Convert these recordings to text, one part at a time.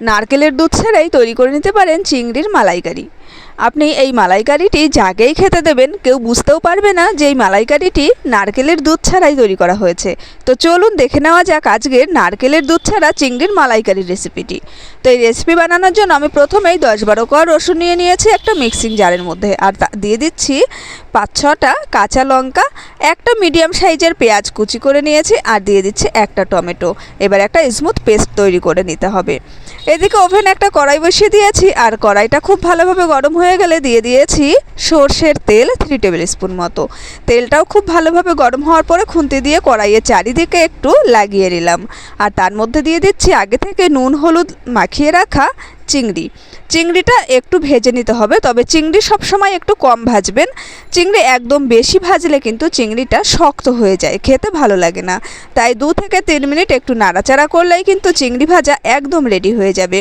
নারকেলের দুধ ছাড়াই তৈরি করে নিতে পারেন চিংড়ির মালাইকারি। আপনি এই মালাইকারিটি যাকেই খেতে দেবেন, কেউ বুঝতেও পারবে না যে এই মালাইকারিটি নারকেলের দুধ ছাড়াই তৈরি করা হয়েছে। তো চলুন দেখে নেওয়া যাক আজকের নারকেলের দুধ ছাড়া চিংড়ির মালাইকারির রেসিপিটি। তো এই রেসিপি বানানোর জন্য আমি প্রথমেই দশ বারো কোয়া রসুন নিয়ে নিয়েছি একটা মিক্সিং জারের মধ্যে। আর দিয়ে দিচ্ছি পাঁচ ছটা কাঁচা লঙ্কা, একটা মিডিয়াম সাইজের পেঁয়াজ কুচি করে নিয়েছি আর দিয়ে দিচ্ছি একটা টমেটো। এবার একটা স্মুথ পেস্ট তৈরি করে নিতে হবে। এদিকে ওভেন একটা কড়াই বসিয়ে দিয়েছি আর কড়াইটা খুব ভালোভাবে গরম হয়ে গেলে দিয়ে দিয়েছি সর্ষের তেল থ্রি টেবিল স্পুন মতো। তেলটাও খুব ভালোভাবে গরম হওয়ার পরে খুন্তি দিয়ে কড়াইয়ের চারিদিকে একটু লাগিয়ে নিলাম। আর তার মধ্যে দিয়ে দিচ্ছি আগে থেকে নুন, হলুদ মাখিয়ে রাখা চিংড়ি। চিংড়িটা একটু ভেজে নিতে হবে, তবে চিংড়ি সবসময় একটু কম ভাজবেন। চিংড়ি একদম বেশি ভাজলে কিন্তু চিংড়িটা শক্ত হয়ে যায়, খেতে ভালো লাগে না। তাই দু থেকে তিন মিনিট একটু নাড়াচাড়া করলেই কিন্তু চিংড়ি ভাজা একদম রেডি হয়ে যাবে।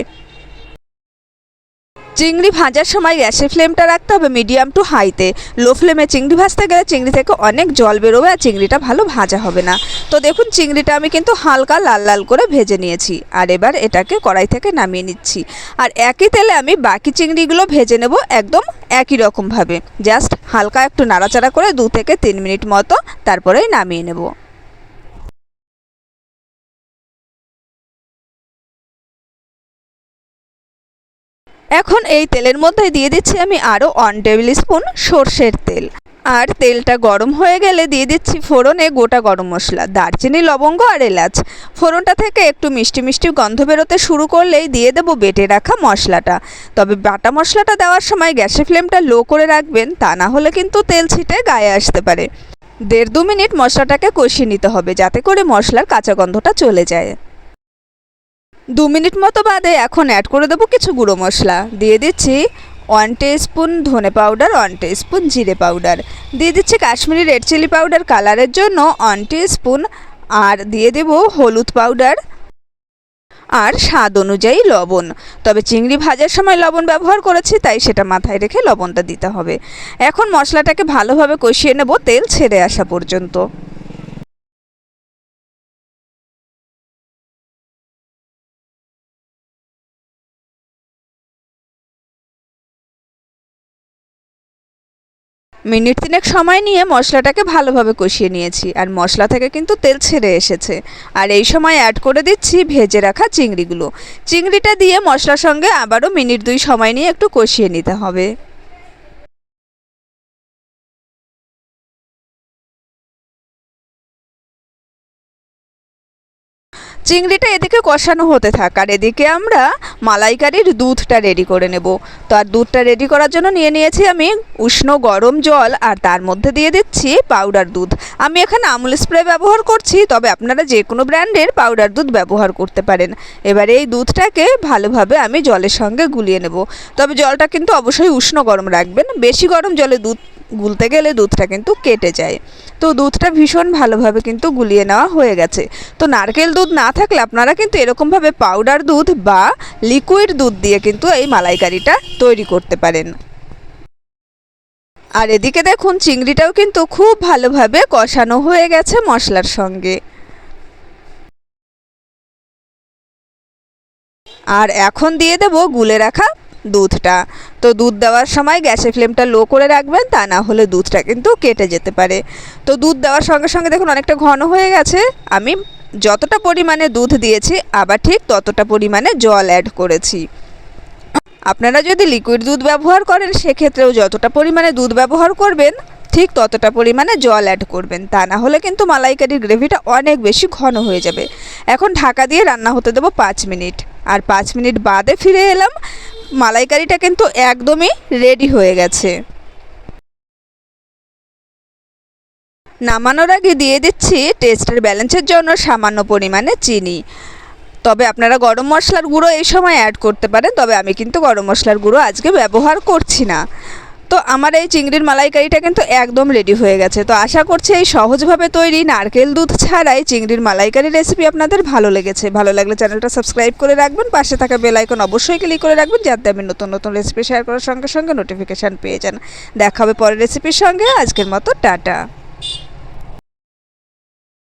চিংড়ি ভাজার সময় গ্যাসের ফ্লেমটা রাখতে হবে মিডিয়াম টু হাইতে। লো ফ্লেমে চিংড়ি ভাজতে গেলে চিংড়ি থেকে অনেক জল বেরোবে আর চিংড়িটা ভালো ভাজা হবে না। তো দেখুন, চিংড়িটা আমি কিন্তু হালকা লাল লাল করে ভেজে নিয়েছি। আর এবার এটাকে কড়াই থেকে নামিয়ে নিচ্ছি। আর একই তেলে আমি বাকি চিংড়িগুলো ভেজে নেব একদম একই রকমভাবে। জাস্ট হালকা একটু নাড়াচাড়া করে দু থেকে তিন মিনিট মতো তারপরেই নামিয়ে নেব। এখন এই তেলের মধ্যে দিয়ে দিচ্ছি আমি আরও ওয়ান টেবিল স্পুন সর্ষের তেল। আর তেলটা গরম হয়ে গেলে দিয়ে দিচ্ছি ফোড়নে গোটা গরম মশলা, দারচিনি, লবঙ্গ আর এলাচ। ফোড়নটা থেকে একটু মিষ্টি মিষ্টি গন্ধ বেরোতে শুরু করলেই দিয়ে দেবো বেটে রাখা মশলাটা। তবে বাটা মশলাটা দেওয়ার সময় গ্যাসের ফ্লেমটা লো করে রাখবেন, তা না হলে কিন্তু তেল ছিটে গায়ে আসতে পারে। দেড় দু মিনিট মশলাটাকে কষিয়ে নিতে হবে, যাতে করে মশলার কাঁচা গন্ধটা চলে যায়। দু মিনিট মতো বাদে এখন অ্যাড করে দেবো কিছু গুঁড়ো মশলা। দিয়ে দিচ্ছি ওয়ান স্পুন ধনে পাউডার ওয়ান স্পুন জিরে পাউডার দিয়ে দিচ্ছি কাশ্মীরি রেড চিলি পাউডার কালারের জন্য ওয়ান স্পুন আর দিয়ে দেব হলুদ পাউডার আর স্বাদ অনুযায়ী লবণ। তবে চিংড়ি ভাজার সময় লবণ ব্যবহার করেছি, তাই সেটা মাথায় রেখে লবণটা দিতে হবে। এখন মশলাটাকে ভালোভাবে কষিয়ে নেব, তেল ছেড়ে আসা পর্যন্ত। মিনিট তিনেক সময় নিয়ে মশলাটাকে ভালোভাবে কষিয়ে নিয়েছি। আর মশলা থেকে কিন্তু তেল ছেড়ে এসেছে। আর এই সময় অ্যাড করে দিচ্ছি ভেজে রাখা চিংড়িগুলো। চিংড়িটা দিয়ে মশলার সঙ্গে আবারও মিনিট দুই সময় নিয়ে একটু কষিয়ে নিতে হবে। চিংড়িটা এদিকে কষানো হতে থাক, আর এদিকে আমরা মালাইকারির দুধটা রেডি করে নেব। তো আর দুধটা রেডি করার জন্য নিয়ে নিয়েছি আমি উষ্ণ গরম জল, আর তার মধ্যে দিয়ে দিচ্ছি পাউডার দুধ। আমি এখানে আমুল স্প্রে ব্যবহার করছি, তবে আপনারা যে কোনো ব্র্যান্ডের পাউডার দুধ ব্যবহার করতে পারেন। এবার এই দুধটাকে ভালোভাবে আমি জলের সঙ্গে গুলিয়ে নেব। তবে জলটা কিন্তু অবশ্যই উষ্ণ গরম রাখবেন। বেশি গরম জলে দুধ গুলতে গেলে দুধটা কিন্তু কেটে যায়। তো দুধটা ভীষণ ভালোভাবে কিন্তু গুলিয়ে নেওয়া হয়ে গেছে। তো নারকেল দুধ না থাকলে আপনারা কিন্তু এরকমভাবে পাউডার দুধ বা লিকুইড দুধ দিয়ে কিন্তু এই মালাইকারিটা তৈরি করতে পারেন। আর এদিকে দেখুন, চিংড়িটাও কিন্তু খুব ভালোভাবে কষানো হয়ে গেছে মশলার সঙ্গে। আর এখন দিয়ে দেব গুলে রাখা দুধটা। তো দুধ দেওয়ার সময় গ্যাসের ফ্লেমটা লো করে রাখবেন, তা না হলে দুধটা কিন্তু কেটে যেতে পারে। তো দুধ দেওয়ার সঙ্গে সঙ্গে দেখুন অনেকটা ঘন হয়ে গেছে। আমি যতটা পরিমাণে দুধ দিয়েছি, আবার ঠিক ততটা পরিমাণে জল অ্যাড করেছি। আপনারা যদি লিকুইড দুধ ব্যবহার করেন, সেক্ষেত্রেও যতটা পরিমাণে দুধ ব্যবহার করবেন, ঠিক ততটা পরিমাণে জল অ্যাড করবেন। তা না হলে কিন্তু মালাইকারির গ্রেভিটা অনেক বেশি ঘন হয়ে যাবে। এখন ঢাকা দিয়ে রান্না হতে দেবো পাঁচ মিনিট। আর পাঁচ মিনিট বাদে ফিরে এলাম। মালাইকারিটা কিন্তু একদমই রেডি হয়ে গেছে। নামানোর আগে দিয়ে দিচ্ছি টেস্টের ব্যালেন্সের জন্য সামান্য পরিমাণে চিনি। তবে আপনারা গরম মশলার গুঁড়ো এই সময় অ্যাড করতে পারেন, তবে আমি কিন্তু গরম মশলার গুঁড়ো আজকে ব্যবহার করছি না। তো আমার এই চিংড়ির মালাইকারিটা কিন্তু একদম রেডি হয়ে গেছে। তো আশা করছি এই সহজভাবে তৈরি নারকেল দুধ ছাড়াই চিংড়ির মালাইকারি রেসিপি আপনাদের ভালো লেগেছে। ভালো লাগলে চ্যানেলটা সাবস্ক্রাইব করে রাখবেন, পাশে থাকা বেলাইকন অবশ্যই ক্লিক করে রাখবেন, যাতে আমি নতুন নতুন রেসিপি শেয়ার করার সঙ্গে সঙ্গে নোটিফিকেশান পেয়ে যান। দেখা হবে পরের রেসিপির সঙ্গে। আজকের মতো, টাটা।